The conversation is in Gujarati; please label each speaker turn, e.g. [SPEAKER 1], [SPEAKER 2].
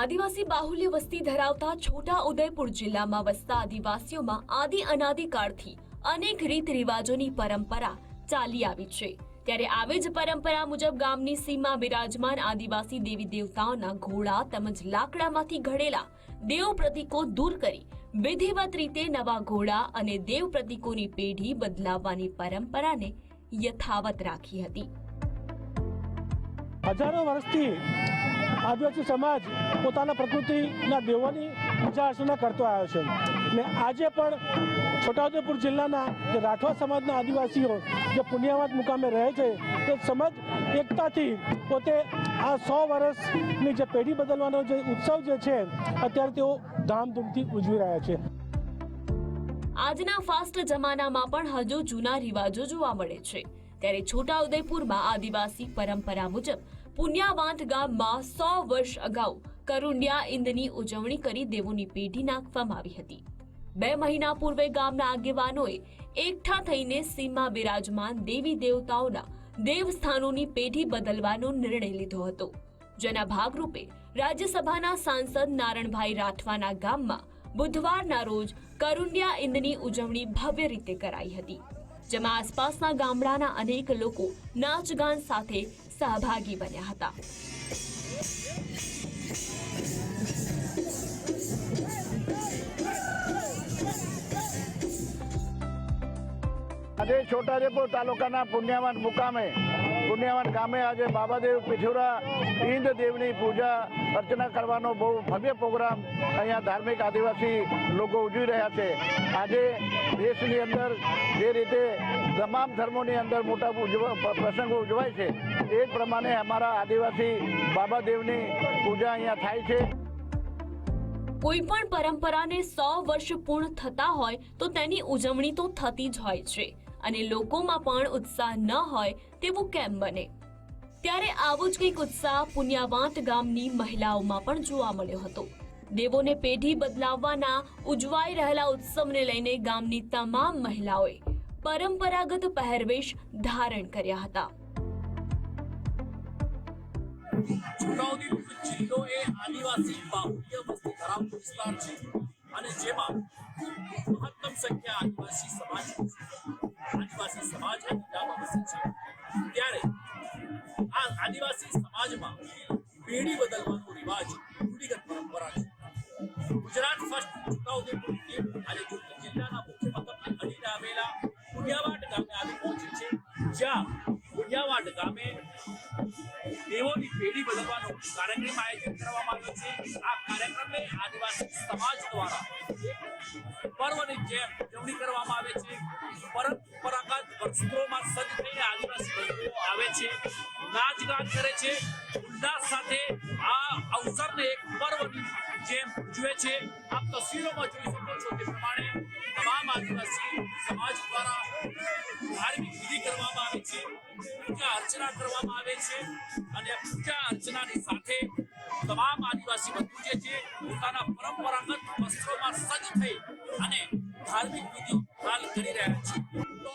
[SPEAKER 1] આદિવાસી બાહુલ્ય વસ્તી ધરાવતા છોટા ઉદયપુર જિલ્લામાં વસતા આદિવાસીઓમાં આદિ અનાદિકાળથી અનેક રીત રિવાજોની પરંપરા ચાલી આવી છે. ત્યારે આવી જ પરંપરા મુજબ ગામની સીમા બિરાજમાન આદિવાસી દેવી દેવતાઓના ઘોડા તેમજ લાકડામાંથી ઘડેલા દેવ પ્રતીકો દૂર કરી વિધિવત રીતે નવા ઘોડા અને દેવ પ્રતીકોની પેઢી બદલાવવાની પરંપરાને યથાવત રાખી હતી.
[SPEAKER 2] હજારો વર્ષથી આદિવાસી સમાજ પોતાના પ્રકૃતિના દેવોની પૂજા અર્ચના કરતો આવ્યો છે. ને આજે પણ છોટાઉદેપુર જિલ્લાના જે રાઠવા સમાજના આદિવાસીઓ જે પુણ્યાવાદ મુકામે રહે છે તે સમાજ એકતાથી પોતે આ સો વર્ષની જે પેઢી બદલવાનો જે ઉત્સવ જે છે, અત્યારે તેઓ ધામધૂમથી ઉજવી રહ્યા છે.
[SPEAKER 1] આજના ફાસ્ટ જમાનામાં પણ હજુ જૂના રિવાજો જોવા મળે છે. ત્યારે છોટાઉદેપુરમાં આદિવાસી પરંપરા મુજબ પુણ્યાવાંત ગામમાં સો વર્ષ અગાઉ કરુણ્યા ઇંદની ઉજવણી કરી દેવોની પેઢી નાખવામાં આવી હતી. બે મહિના પૂર્વે ગામના આગેવાનોએ એકઠા થઈને સીમા બિરાજમાન દેવી દેવતાઓના દેવસ્થાનોની પેઢી બદલવાનો નિર્ણય લીધો હતો. જેના ભાગરૂપે રાજ્યસભાના સાંસદ નારણભાઈ રાઠવાના ગામમાં બુધવારના રોજ કરુણ્યા ઇંદની ઉજવણી ભવ્ય રીતે કરાઈ હતી. જેમાં આસપાસના ગામડાના અનેક લોકો નાચગાન સાથે સહભાગી બન્યા હતા
[SPEAKER 3] આજે રેપો તાલુકાના પુણ્યવાન મુકામે પુણ્યવાન ગામે આજે બાબાદેવ પીઠુરા ઈંદ દેવની પૂજા અર્ચના કરવાનો બહુ ભવ્ય પ્રોગ્રામ અહીંયા ધાર્મિક આદિવાસી લોકો ઉજવી રહ્યા છે. આજે દેશની અંદર જે રીતે તમામ ધર્મોની અંદર મોટા પ્રસંગો ઉજવાય છે, એ પ્રમાણે અમારા આદિવાસી બાબાદેવની પૂજા અહીંયા થાય છે.
[SPEAKER 1] કોઈ પણ પરંપરાને સો વર્ષ પૂર્ણ થતા હોય તો તેની ઉજવણી તો થતી જ હોય છે. અને લોકોમાં પણ ઉત્સાહ ન હોય તેવું કેમ બને? ત્યારે આવો જ કંઈક ઉત્સાહ પુણ્યાવાંત ગામની મહિલાઓમાં પણ જોવા મળ્યો હતો. દેવોને પેઢી બદલાવવાના ઉજવાઈ રહેલા ઉત્સવને લઈને ગામની તમામ મહિલાઓએ પરંપરાગત પહેરવેશ ધારણ કર્યા હતા.
[SPEAKER 4] જિલ્લો એ આદિવાસી બાહુલ્ય વસ્તી ધરાવતો વિસ્તાર છે. અને જેમાં મહત્તમ સંખ્યા આદિવાસી સમાજ આદિવાસી સમાજ જિલ્લામાં વસે છે. ત્યારે આ આદિવાસી સમાજમાં પેઢી બદલવાનો રિવાજ રૂઢિગત પરંપરા છે. ગુજરાત ફર્સ્ટ છોટાઉદેપુર ટીમ આજે જિલ્લાના મુખ્ય અડીને આવેલા પુણ્યાવાડ ગામે આવી પહોંચી છે. જ્યાં પુણ્યાવાડ ગામે દેવોની પેઢી બદલવાનો કાર્યક્રમ આયોજન કરવામાં આવ્યો છે. આ કાર્યક્રમને આદિવાસી સમાજ દ્વારા પર્વની જેમ ઉજવણી કરવામાં આવે છે. પરંપરાગત વસ્ત્રોમાં સજ્જ થઈને આદિવાસી લોકો આવે છે. નાચ ગાન કરે છે. ઉલ્લાસ સાથે આ અવસરને એક પર્વની જેમ ઉજવે છે. આપ તસવીરોમાં જોઈ શકો છો તે પ્રમાણે તમામ આદિવાસી સમાજ દ્વારા ધાર્મિક વિધિ કરવામાં આવે છે. પૂજા અર્ચના કરવામાં આવે છે. અને પૂજા અર્ચનાની સાથે તમામ આદિવાસી બંધુ જે છે, પોતાના પરંપરાગત વસ્ત્રોમાં સજ્જ થઈ અને ધાર્મિક વિધિ હાલ કરી રહ્યા છે. તો